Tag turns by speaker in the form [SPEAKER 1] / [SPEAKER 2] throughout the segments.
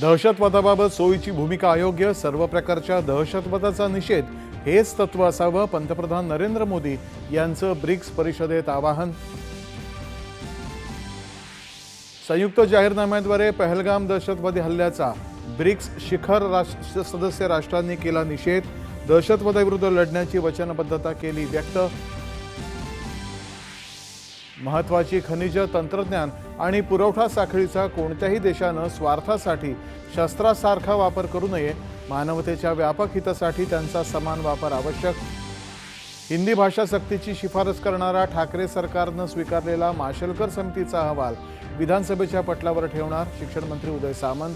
[SPEAKER 1] दहशतवादाबाबत सोयीची भूमिका अयोग्य सर्व प्रकारच्या दहशतवादाचा निषेध हेच तत्व असावं पंतप्रधान नरेंद्र मोदी यांचं ब्रिक्स परिषदेत आवाहन. संयुक्त जाहीरनाम्याद्वारे पहलगाम दहशतवादी हल्ल्याचा ब्रिक्स शिखर राष्ट्र सदस्य राष्ट्रांनी केला निषेध. दहशतवादाविरुद्ध लढण्याची वचनबद्धता केली व्यक्त महत्वाची खनिज तंत्रज्ञान आणि पुरवठा साखळीचा कोणत्याही देशानं स्वार्थासाठी शस्त्रासारखा वापर करू नये मानवतेच्या व्यापक हितासाठी त्यांचा समान वापर आवश्यक. हिंदी भाषा सक्तीची शिफारस करणारा ठाकरे सरकारनं स्वीकारलेला माशेलकर समितीचा अहवाल विधानसभेच्या पटलावर ठेवणार शिक्षण मंत्री उदय सामंत.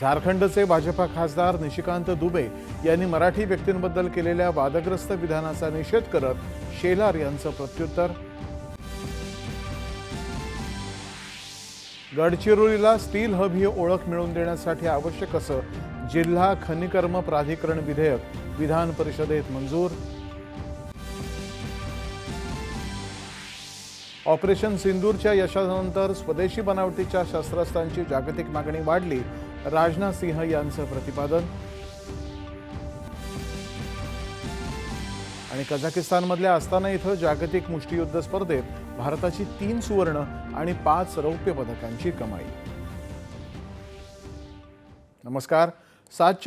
[SPEAKER 1] झारखंडचे भाजपा खासदार निशिकांत दुबे यांनी मराठी व्यक्तींबद्दल केलेल्या वादग्रस्त विधानाचा निषेध करत शेलार यांचं प्रत्युत्तर. गडचिरोलीला स्टील हब ही ओळख मिळवून देण्यासाठी आवश्यक असं जिल्हा खनिकर्म प्राधिकरण विधेयक विधान परिषदेत मंजूर. ऑपरेशन सिंदूरच्या यशानंतर स्वदेशी बनावटीच्या शस्त्रास्त्रांची जागतिक मागणी वाढली. राजनाथ सिंह यांचं प्रतिपादन. आणि कझाकिस्तानमधल्या अस्ताना इथं जागतिक मुष्टियुद्ध स्पर्धेत भारताची तीन सुवर्ण आणि पाच रौप्य पदकांची कमाई. नमस्कार. सातच्या